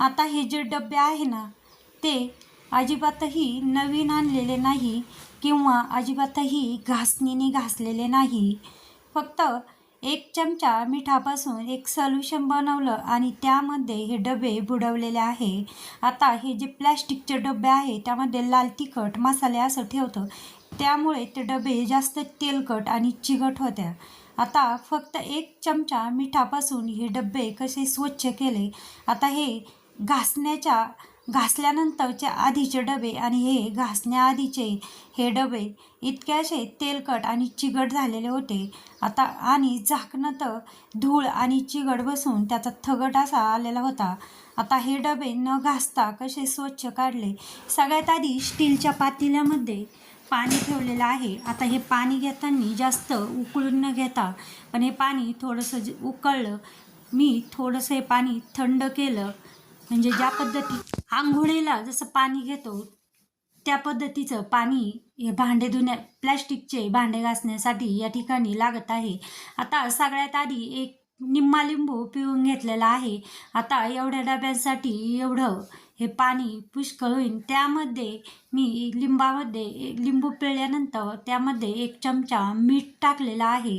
आता हे जे डबे आहे ना ते अजिबातही नवीन आणलेले नाही किंवा अजिबातही घासणीने घासलेले नाही. फक्त एक चमचा मिठापासून एक सोल्युशन बनवलं आणि त्यामध्ये हे डबे बुडवलेले आहे. आता हे जे प्लॅस्टिकचे डबे आहे त्यामध्ये लाल तिखट मसाले असं ठेवतं. त्यामुळे ते डबे जास्त तेलकट आणि चिकट होत्या. आता फक्त एक चमचा मिठापासून हे डबे कसे स्वच्छ केले? आता हे घासण्याच्या घासल्यानंतरचे आधीचे डबे आणि हे घासण्याआधीचे हे डबे इतक्याशे तेलकट आणि चिगट झालेले होते. आता आणि झाकणं तर धूळ आणि चिगट बसून त्याचा थगट असा आलेला होता. आता हे डबे न घासता कसे स्वच्छ काढले? सगळ्यात आधी स्टीलच्या पातेल्यामध्ये पाणी ठेवलेलं आहे. आता हे पाणी घेताना जास्त उकळून न घेता पण हे पाणी थोडंसं उकळलं मी थोडंसं हे पाणी थंड केलं. म्हणजे ज्या पद्धती आंघोळीला जसं पाणी घेतो त्या पद्धतीचं पाणी हे भांडे धुण्या प्लॅस्टिकचे भांडे घासण्यासाठी या ठिकाणी लागत आहे. आता सगळ्यात आधी एक निम्मा लिंबू पिळून घेतलेला आहे. आता एवढ्या डब्यांसाठी एवढं हे पाणी पुष्कळ होईल. त्यामध्ये मी लिंबामध्ये लिंबू पिळल्यानंतर त्यामध्ये एक चमचा मीठ टाकलेला आहे.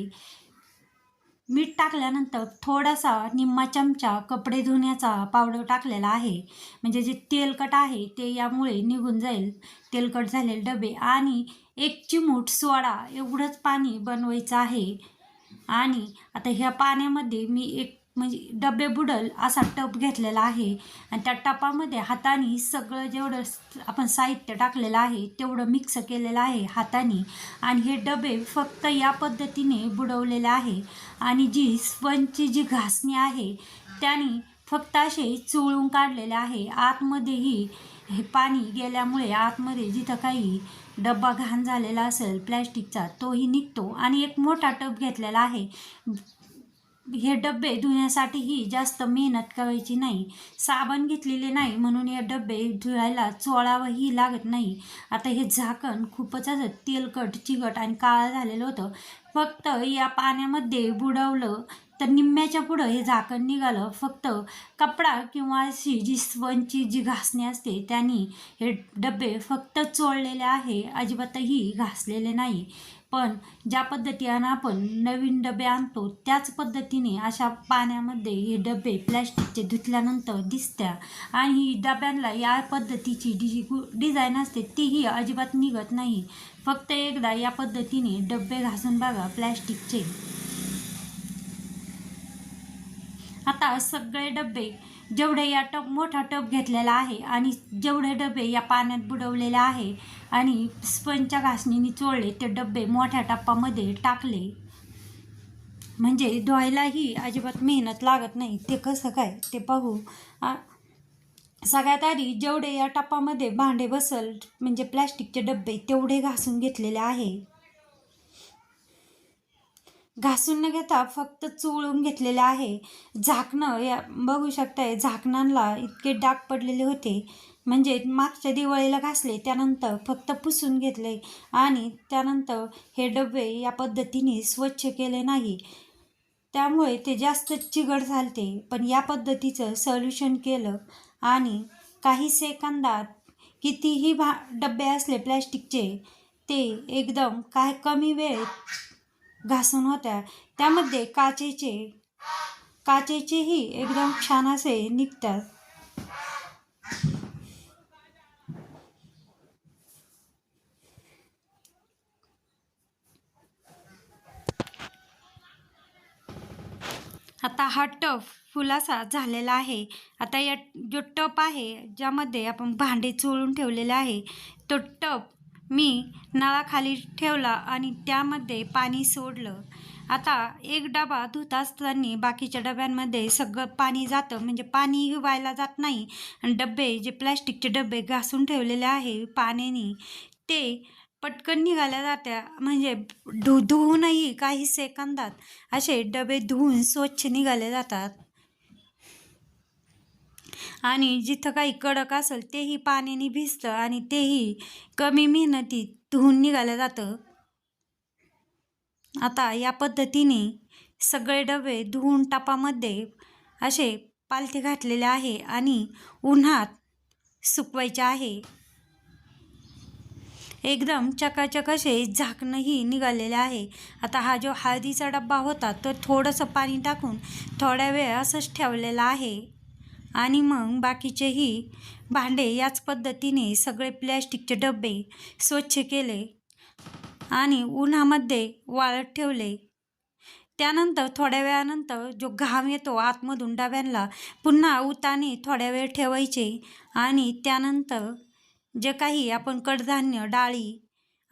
मीठ टाकल्यानंतर थोडासा निम्मा चमचा कपडे धुण्याचा पावडर टाकलेला आहे. म्हणजे जे तेलकट आहे ते यामुळे निघून जाईल. तेलकट झालेले डबे आणि एक चिमूट सोडा एवढंच पाणी बनवायचं आहे. आणि आता ह्या पाण्यामध्ये मी एक म्हणजे डबे बुडल असा टप घेतलेला आहे. आणि त्या टपामध्ये हाताने सगळं जेवढं आपण साहित्य टाकलेलं आहे तेवढं मिक्स केलेलं आहे हाताने. आणि हे डबे फक्त या पद्धतीने बुडवलेले आहे. आणि जी स्पंजची जी घासणी आहे त्याने फक्त असे चोळून काढलेले आहे. आतमध्येही हे पाणी गेल्यामुळे आतमध्ये जिथं काही डब्बा घाण झालेला असेल प्लॅस्टिकचा तोही निघतो. आणि एक मोठा टब घेतलेला आहे. हे डबे धुण्यासाठीही जास्त मेहनत करायची नाही. साबण घेतलेले नाही म्हणून हे डबे धुवायला चोळावंही लागत नाही. आता हे झाकण खूपच असं तेलकट चिकट आणि काळं झालेलं होतं. फक्त या पाण्यामध्ये बुडवलं तर निम्म्याच्या पुढं हे झाकण निघालं. फक्त कपडा किंवा अशी जी स्वनची जी घासणी असते त्यांनी हे डबे फक्त चोळलेले आहे. अजिबातही घासलेले नाही. पण ज्या पद्धतीनं आपण नवीन डबे आणतो त्याच पद्धतीने अशा पाण्यामध्ये हे डबे प्लॅस्टिकचे धुतल्यानंतर दिसत्या. आणि ही डब्यांना या पद्धतीची डिजी डिझाईन असते तीही अजिबात निघत नाही. फक्त एकदा या पद्धतीने डबे घासून बघा प्लॅस्टिकचे. आता सगळे डबे जेवढे या टब मोठा टब घेतलेला आहे आणि जेवढे डबे या पाण्यात बुडवलेले आहे आणि स्पंजच्या घासणीने चोळले ते डबे मोठ्या टप्पामध्ये टाकले. म्हणजे धुवायलाही अजिबात मेहनत लागत नाही. ते कसं काय? ते पाहू. सगळ्यात आधी जेवढे या टप्पामध्ये भांडे बसल म्हणजे प्लॅस्टिकचे डबे तेवढे घासून घेतलेले आहे. घासून न घेता फक्त चोळून घेतलेलं आहे. झाकणं या बघू शकताय झाकणांना इतके डाग पडलेले होते. म्हणजे मागच्या दिवाळीला घासले त्यानंतर फक्त पुसून घेतले आणि त्यानंतर हे डबे या पद्धतीने स्वच्छ केले नाही. त्यामुळे ते जास्त चिघड झालते पण या पद्धतीचं सोल्युशन केलं आणि काही सेकंदात कितीही भा डबे असले प्लॅस्टिकचे ते एकदम काय कमी वेळेत घासून होत्या. त्यामध्ये काचेचे काचेचेही एकदम छान असे निघतात. आता हा टप फुलासा झालेला आहे. आता या जो टप आहे ज्यामध्ये आपण भांडे चोळून ठेवलेले आहे तो टप मी नळाखाली ठेवला आणि त्यामध्ये पाणी सोडलं. आता एक डबा धुत असताना बाकीच्या डब्यांमध्ये सगळं पाणी जातं. म्हणजे पाणी व्हायला जात नाही. आणि डबे जे प्लॅस्टिकचे डबे घासून ठेवलेले आहे पाण्याने ते पटकन निघाल्या जात्या. म्हणजे धु धुवूनही काही सेकंदात असे डबे धुवून स्वच्छ निघाले जातात. आणि जिथं काही कडक असेल तेही पाण्याने भिजतं आणि तेही कमी मेहनतीत धुवून निघालं जातं. आता या पद्धतीने सगळे डबे धुवून टापामध्ये असे पालथे घातलेले आहे आणि उन्हात सुकवायचे आहे. एकदम चकाचक असे झाकणंही निघालेले आहे. आता हा जो हळदीचा डब्बा होता तो थोडंसं पाणी टाकून थोड्या वेळ असंच ठेवलेला आहे. आणि मग बाकीचेही भांडे याच पद्धतीने सगळे प्लॅस्टिकचे डबे स्वच्छ केले आणि उन्हामध्ये वाळत ठेवले. त्यानंतर थोड्या वेळानंतर जो घाम येतो आतमधून डब्यांना पुन्हा उताने थोड्या वेळ ठेवायचे आणि त्यानंतर जे काही आपण कडधान्य डाळी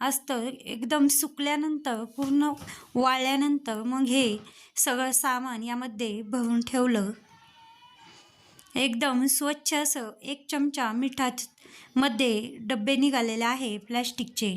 असतं एकदम सुकल्यानंतर पूर्ण वाळल्यानंतर मग हे सगळं सामान यामध्ये भरून ठेवलं. एकदम स्वच्छ असं एक चमचा मिठात मध्ये डब्बे निघालेले आहे प्लॅस्टिकचे.